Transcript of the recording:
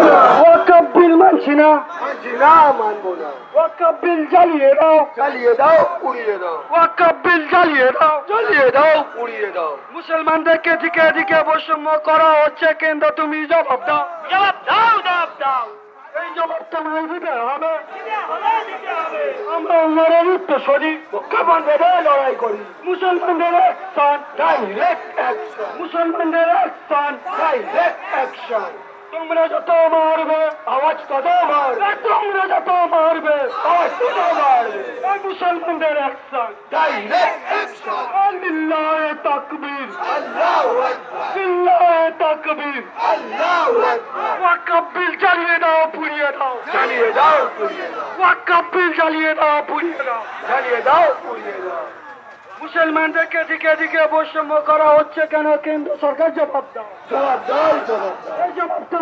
ওয়াকাব বিল মানছি না। মানছি না মানবো না। বিল জ্বালিয়ে দাও। দাও পুড়িয়ে দাও। ওয়াকাব বিল জ্বালিয়ে দাও। জ্বালিয়ে দাও পুড়িয়ে দাও। মুসলমানদেরকে দিকে দিকে বৈষম্য করা হচ্ছে কেন্দ্র তুমি জবাব দাও। জবাব দাও জবাব দাও। এই জবাবটা মানে দিতে হবে। আমরা লড়াই উত্তরসরি ভেবে লড়াই করি। মুসলমানদের অ্যাকশন ডাইরেক্ট অ্যাকশন। মুসলমানদের অ্যাকশন ডাইরেক্ট অ্যাকশন। তোমরা যত মারবে আওয়াজ কত মারবে। তোমরা যত মারবে আওয়াজ কত মারবে। মুসলমানদের অ্যাকশন ডাইরেক্ট অ্যাকশন আল্লাহ তাকবীর। আল্লাহু আকবার। আল্লাহ তাকবীর। আল্লাহু আকবার। ওয়াকাব বিল জ্বালিয়ে দাও পুড়িয়ে দাও। চালিয়ে দাও পুড়িয়ে দাও। ওয়াকাব বিল জ্বালিয়ে দাও পুড়িয়ে দাও। চালিয়ে দাও পুড়িয়ে দাও। মুসলমানদেরকে দিকে দিকে বৈষম্য করা হচ্ছে কেন? কেন্দ্র সরকার জবাব দাও। জবাব দাও জবাব দাও।